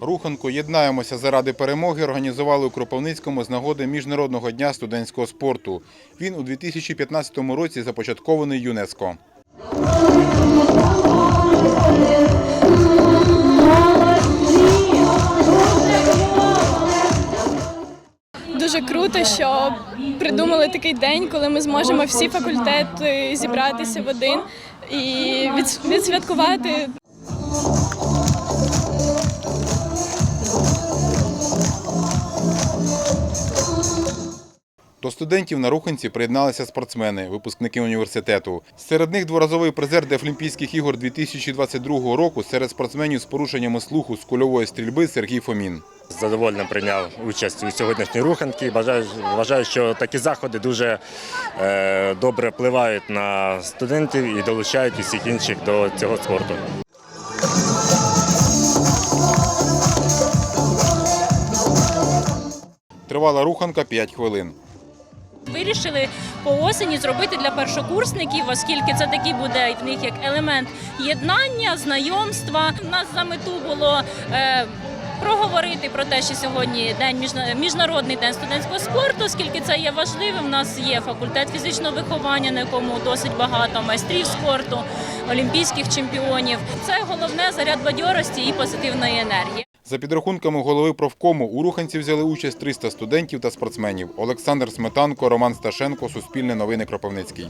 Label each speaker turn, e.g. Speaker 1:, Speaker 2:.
Speaker 1: Руханку Єднаємося заради перемоги організували у Кропивницькому з нагоди Міжнародного дня студентського спорту. Він у 2015 році започаткований ЮНЕСКО.
Speaker 2: Дуже круто, що придумали такий день, коли ми зможемо всі факультети зібратися в один і відсвяткувати
Speaker 1: До студентів на руханці приєдналися спортсмени, випускники університету. Серед них дворазовий призер Дефлімпійських ігор 2022 року серед спортсменів з порушеннями слуху з кульової стрільби Сергій Фомін.
Speaker 3: З задоволенням прийняв участь у сьогоднішній руханці. Бажаю, вважаю, що такі заходи дуже е, добре впливають на студентів і долучають усіх інших до цього спорту.
Speaker 1: Тривала руханка 5 хвилин.
Speaker 4: Вирішили по осені зробити для першокурсників, оскільки це такий буде в них як елемент єднання, знайомства. У нас за мету було е, проговорити про те, що сьогодні день міжна- міжнародний день студентського спорту, оскільки це є важливим. У нас є факультет фізичного виховання, на якому досить багато майстрів спорту, олімпійських чемпіонів. Це головне заряд бадьорості і позитивної енергії.
Speaker 1: За підрахунками голови профкому, у руханці взяли участь 300 студентів та спортсменів. Олександр Сметанко, Роман Сташенко, Суспільне новини Кропивницький.